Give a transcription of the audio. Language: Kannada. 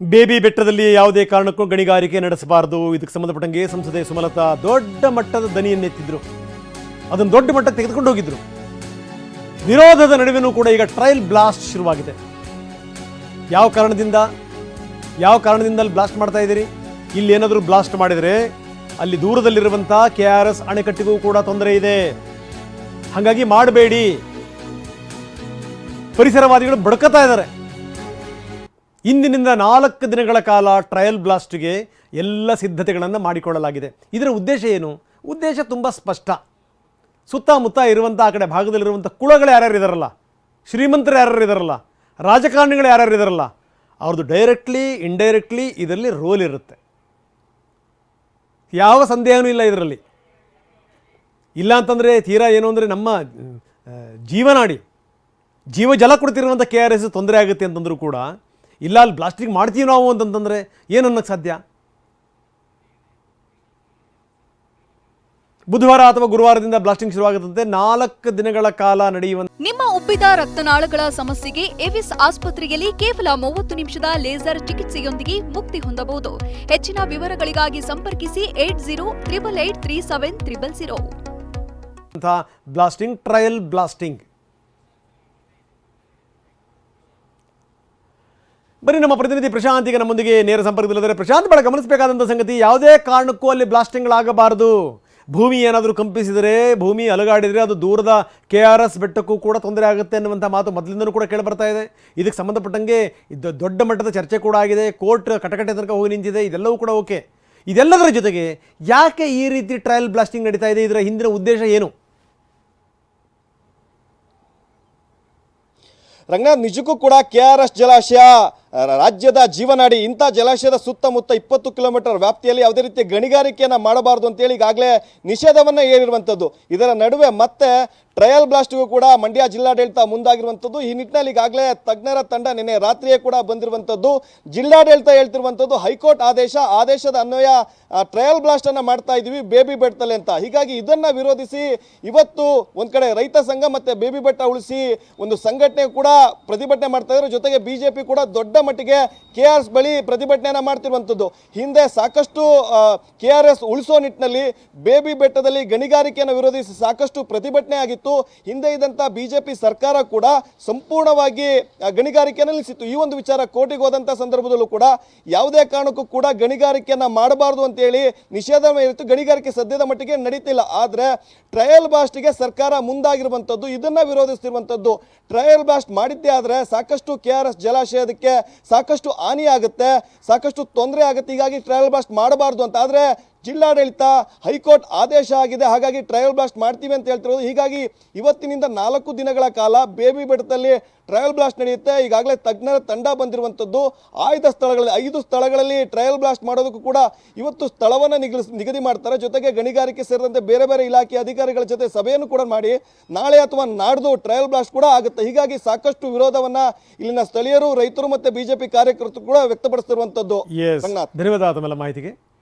ಬೇಬಿ ಬೆಟ್ಟದಲ್ಲಿ ಯಾವುದೇ ಕಾರಣಕ್ಕೂ ಗಣಿಗಾರಿಕೆ ನಡೆಸಬಾರದು. ಇದಕ್ಕೆ ಸಂಬಂಧಪಟ್ಟಂಗೆ ಸಂಸದೆ ಸುಮಲತಾ ದೊಡ್ಡ ಮಟ್ಟದ ದನಿಯನ್ನೆತ್ತಿದ್ರು. ಅದನ್ನು ದೊಡ್ಡ ಮಟ್ಟಕ್ಕೆ ತೆಗೆದುಕೊಂಡು ಹೋಗಿದ್ರು. ವಿರೋಧದ ನಡುವೆನೂ ಕೂಡ ಈಗ ಟ್ರಯಲ್ ಬ್ಲಾಸ್ಟ್ ಶುರುವಾಗಿದೆ. ಯಾವ ಕಾರಣದಿಂದ? ಯಾವ ಕಾರಣದಿಂದ ಅಲ್ಲಿ ಬ್ಲಾಸ್ಟ್ ಮಾಡ್ತಾ ಇದ್ದೀರಿ? ಇಲ್ಲಿ ಏನಾದರೂ ಬ್ಲಾಸ್ಟ್ ಮಾಡಿದರೆ ಅಲ್ಲಿ ದೂರದಲ್ಲಿರುವಂಥ ಕೆ ಆರ್ ಎಸ್ ಅಣೆಕಟ್ಟಿಗೂ ಕೂಡ ತೊಂದರೆ ಇದೆ. ಹಾಗಾಗಿ ಮಾಡಬೇಡಿ. ಪರಿಸರವಾದಿಗಳು ಬಡ್ಕತಾ ಇದ್ದಾರೆ. ಇಂದಿನಿಂದ ನಾಲ್ಕು ದಿನಗಳ ಕಾಲ ಟ್ರಯಲ್ ಬ್ಲಾಸ್ಟ್ಗೆ ಎಲ್ಲ ಸಿದ್ಧತೆಗಳನ್ನು ಮಾಡಿಕೊಳ್ಳಲಾಗಿದೆ. ಇದರ ಉದ್ದೇಶ ಏನು? ಉದ್ದೇಶ ತುಂಬ ಸ್ಪಷ್ಟ. ಸುತ್ತಮುತ್ತ ಇರುವಂಥ ಆ ಕಡೆ ಭಾಗದಲ್ಲಿರುವಂಥ ಕುಳಗಳು ಯಾರ್ಯಾರು ಇದಾರಲ್ಲ? ಶ್ರೀಮಂತರು ಯಾರ್ಯಾರು ಇದಾರಲ್ಲ? ರಾಜಕಾರಣಿಗಳು ಯಾರ್ಯಾರು ಇದಾರಲ್ಲ? ಅವ್ರದ್ದು ಡೈರೆಕ್ಟ್ಲಿ ಇಂಡೈರೆಕ್ಟ್ಲಿ ಇದರಲ್ಲಿ ರೋಲ್ ಇರುತ್ತೆ. ಯಾವ ಸಂದೇಹನೂ ಇಲ್ಲ ಇದರಲ್ಲಿ. ಇಲ್ಲ ಅಂತಂದರೆ ತೀರಾ ಏನು ಅಂದರೆ ನಮ್ಮ ಜೀವನಾಡಿ, ಜೀವ ಜಲ ಕೊಡ್ತಿರುವಂಥ ಕೆ ಆರ್ ಎಸ್ ತೊಂದರೆ ಆಗುತ್ತೆ ಅಂತಂದರೂ ಕೂಡ ಇಲ್ಲ ಅಲ್ಲಿ ಬ್ಲಾಸ್ಟಿಂಗ್ ಮಾಡ್ತೀವಿ ನಾವು ಅಂತಂತಂದರೆ ಏನು ಅನ್ನೋಕ್ಕೆ ಸಾಧ್ಯ? ಬುಧವಾರ ಅಥವಾ ಗುರುವಾರದಿಂದ ಬ್ಲಾಸ್ಟಿಂಗ್ ಶುರುವಾಗುತ್ತಂತೆ ನಾಲ್ಕು ದಿನಗಳ ಕಾಲ ನಡೆಯುವ ನಿಮ್ಮ ಉಬ್ಬಿದ ರಕ್ತನಾಳಗಳ ಸಮಸ್ಯೆಗೆ ಎವಿಸ್ ಆಸ್ಪತ್ರೆಯಲ್ಲಿ ಕೇವಲ ಮೂವತ್ತು ನಿಮಿಷದ ಲೇಸರ್ ಚಿಕಿತ್ಸೆಯೊಂದಿಗೆ ಮುಕ್ತಿ ಹೊಂದಬಹುದು. ಹೆಚ್ಚಿನ ವಿವರಗಳಿಗಾಗಿ ಸಂಪರ್ಕಿಸಿ eight zero triple eight three seven triple zero. Blasting trial blasting. ಬನ್ನಿ, ನಮ್ಮ ಪ್ರತಿನಿಧಿ ಪ್ರಶಾಂತ್ ಈಗ ನಮ್ಮೊಂದಿಗೆ ನೇರ ಸಂಪರ್ಕದಲ್ಲಿದ್ದಾರೆ. ಪ್ರಶಾಂತ್, ಬಹಳ ಗಮನಿಸಬೇಕಾದಂಥ ಸಂಗತಿ ಯಾವುದೇ ಕಾರಣಕ್ಕೂ ಅಲ್ಲಿ ಬ್ಲಾಸ್ಟಿಂಗ್ಗಳಾಗಬಾರದು ಭೂಮಿ ಏನಾದರೂ ಕಂಪಿಸಿದರೆ, ಭೂಮಿ ಅಲುಗಾಡಿದರೆ ಅದು ದೂರದ ಕೆ ಆರ್ ಎಸ್ ಬೆಟ್ಟಕ್ಕೂ ಕೂಡ ತೊಂದರೆ ಆಗುತ್ತೆ ಅನ್ನುವಂಥ ಮಾತು ಮೊದಲಿಂದಲೂ ಕೂಡ ಕೇಳಿಬರ್ತಾ ಇದೆ. ಇದಕ್ಕೆ ಸಂಬಂಧಪಟ್ಟಂಗೆ ಇದು ದೊಡ್ಡ ಮಟ್ಟದ ಚರ್ಚೆ ಕೂಡ ಆಗಿದೆ. ಕೋರ್ಟ್ ಕಟಕಟೆ ತನಕ ಹೋಗಿ ನಿಂತಿದೆ. ಇದೆಲ್ಲವೂ ಕೂಡ ಓಕೆ. ಇದೆಲ್ಲದರ ಜೊತೆಗೆ ಯಾಕೆ ಈ ರೀತಿ ಟ್ರಯಲ್ ಬ್ಲಾಸ್ಟಿಂಗ್ ನಡೀತಾ ಇದೆ? ಇದರ ಹಿಂದಿನ ಉದ್ದೇಶ ಏನು? ರಂಗನಾಥ್, ನಿಜಕ್ಕೂ ಕೂಡ ಕೆ ಆರ್ ಎಸ್ ಜಲಾಶಯ ರಾಜ್ಯದ ಜೀವನಾಡಿ ಇಂಥ ಜಲಾಶಯದ ಸುತ್ತಮುತ್ತ ಇಪ್ಪತ್ತು ಕಿಲೋಮೀಟರ್ ವ್ಯಾಪ್ತಿಯಲ್ಲಿ ಯಾವುದೇ ರೀತಿಯ ಗಣಿಗಾರಿಕೆಯನ್ನು ಮಾಡಬಾರ್ದು ಅಂತೇಳಿ ಈಗಾಗಲೇ ನಿಷೇಧವನ್ನು ಏರಿರುವಂಥದ್ದು ಇದರ ನಡುವೆ ಮತ್ತೆ ಟ್ರಯಲ್ ಬ್ಲಾಸ್ಟ್ಗೂ ಕೂಡ ಮಂಡ್ಯ ಜಿಲ್ಲಾಡಳಿತ ಮುಂದಾಗಿರುವಂಥದ್ದು. ಈ ನಿಟ್ಟಿನಲ್ಲಿ ಈಗಾಗಲೇ ತಜ್ಞರ ತಂಡ ನಿನ್ನೆ ರಾತ್ರಿಯೇ ಕೂಡ ಬಂದಿರುವಂಥದ್ದು. ಜಿಲ್ಲಾಡಳಿತ ಹೇಳ್ತಿರುವಂಥದ್ದು, ಹೈಕೋರ್ಟ್ ಆದೇಶ, ಆದೇಶದ ಅನ್ವಯ ಟ್ರಯಲ್ ಬ್ಲಾಸ್ಟ್ ಅನ್ನ ಮಾಡ್ತಾ ಇದೀವಿ, ಬೇಬಿ ಬೆಟ್ಟದಲ್ಲಿ ಅಂತ. ಹೀಗಾಗಿ ಇದನ್ನ ವಿರೋಧಿಸಿ ಇವತ್ತು ಒಂದು ಕಡೆ ರೈತ ಸಂಘ ಮತ್ತೆ ಬೇಬಿ ಬೆಟ್ಟ ಉಳಿಸಿ ಒಂದು ಸಂಘಟನೆ ಕೂಡ ಪ್ರತಿಭಟನೆ ಮಾಡ್ತಾ ಜೊತೆಗೆ ಬಿಜೆಪಿ ಕೂಡ ದೊಡ್ಡ ಮಟ್ಟಿಗೆ ಕೆ ಆರ್ ಎಸ್ ಬಳಿ ಪ್ರತಿಭಟನೆಯನ್ನು ಮಾಡ್ತಿರುವಂಥದ್ದು. ಹಿಂದೆ ಸಾಕಷ್ಟು ಕೆ ಆರ್ ಎಸ್ ಉಳಿಸೋ ನಿಟ್ಟಿನಲ್ಲಿ ಬೇಬಿ ಬೆಟ್ಟದಲ್ಲಿ ಗಣಿಗಾರಿಕೆಯನ್ನು ವಿರೋಧಿಸಿ ಸಾಕಷ್ಟು ಪ್ರತಿಭಟನೆ ಆಗಿತ್ತು. ಹಿಂದೆ ಇದ್ದಂತ ಬಿಜೆಪಿ ಸರ್ಕಾರ ಕೂಡ ಸಂಪೂರ್ಣವಾಗಿ ಗಣಿಗಾರಿಕೆ ನಿಲ್ಲಿಸಿತ್ತು. ಈ ಒಂದು ವಿಚಾರ ಕೋರ್ಟಿಗೆ ಹೋದಂಥ ಸಂದರ್ಭದಲ್ಲೂ ಕೂಡ ಯಾವುದೇ ಕಾರಣಕ್ಕೂ ಕೂಡ ಗಣಿಗಾರಿಕೆಯನ್ನ ಮಾಡಬಾರದು ಅಂತೇಳಿ ನಿಷೇಧ ಇತ್ತು ಗಣಿಗಾರಿಕೆ ಸದ್ಯದ ಮಟ್ಟಿಗೆ ನಡೀತಿಲ್ಲ. ಆದರೆ ಟ್ರಯಲ್ ಬಾಸ್ಟ್ಗೆ ಸರ್ಕಾರ ಮುಂದಾಗಿರುವಂಥದ್ದು, ಇದನ್ನ ವಿರೋಧಿಸ್ತಿರುವಂಥದ್ದು. ಟ್ರಯಲ್ ಬಾಸ್ಟ್ ಮಾಡಿದ್ದೇ ಆದರೆ ಸಾಕಷ್ಟು ಕೆ ಆರ್ ಎಸ್ ಜಲಾಶಯದಕ್ಕೆ ಸಾಕಷ್ಟು ಹಾನಿ ಆಗುತ್ತೆ ಸಾಕಷ್ಟು ತೊಂದರೆ ಆಗುತ್ತೆ. ಹೀಗಾಗಿ ಟ್ರಾವೆಲ್ ಬ್ಲಾಸ್ಟ್ ಮಾಡಬಾರ್ದು ಅಂತ ಆದ್ರೆ ಜಿಲ್ಲಾಡಳಿತ ಹೈಕೋರ್ಟ್ ಆದೇಶ ಆಗಿದೆ. ಹಾಗಾಗಿ ಟ್ರಯಲ್ ಬ್ಲಾಸ್ಟ್ ಮಾಡ್ತೀವಿ ಅಂತ ಹೇಳ್ತಿರೋದು. ಹೀಗಾಗಿ ಇವತ್ತಿನಿಂದ ನಾಲ್ಕು ದಿನಗಳ ಕಾಲ ಬೇಬಿ ಬೆಟ್ಟದಲ್ಲಿ ಟ್ರಯಲ್ ಬ್ಲಾಸ್ಟ್ ನಡೆಯುತ್ತೆ. ಈಗಾಗಲೇ ತಜ್ಞರ ತಂಡ ಬಂದಿರುವಂಥದ್ದು. ಆಯ್ದ ಸ್ಥಳಗಳಲ್ಲಿ ಐದು ಸ್ಥಳಗಳಲ್ಲಿ ಟ್ರಯಲ್ ಬ್ಲಾಸ್ಟ್ ಮಾಡೋದಕ್ಕೂ ಕೂಡ ಇವತ್ತು ಸ್ಥಳವನ್ನು ನಿಗದಿಸ್ ನಿಗದಿ ಮಾಡ್ತಾರೆ. ಜೊತೆಗೆ ಗಣಿಗಾರಿಕೆ ಸೇರಿದಂತೆ ಬೇರೆ ಬೇರೆ ಇಲಾಖೆ ಅಧಿಕಾರಿಗಳ ಜೊತೆ ಸಭೆಯನ್ನು ಕೂಡ ಮಾಡಿ ನಾಳೆ ಅಥವಾ ನಾಡ್ದು ಟ್ರಯಲ್ ಬ್ಲಾಸ್ಟ್ ಕೂಡ ಆಗುತ್ತೆ. ಹೀಗಾಗಿ ಸಾಕಷ್ಟು ವಿರೋಧವನ್ನ ಇಲ್ಲಿನ ಸ್ಥಳೀಯರು ರೈತರು ಮತ್ತೆ ಬಿಜೆಪಿ ಕಾರ್ಯಕರ್ತರು ಕೂಡ ವ್ಯಕ್ತಪಡಿಸ್ತಿರುವಂಥದ್ದು. ಧನ್ಯವಾದ ಮಾಹಿತಿಗೆ.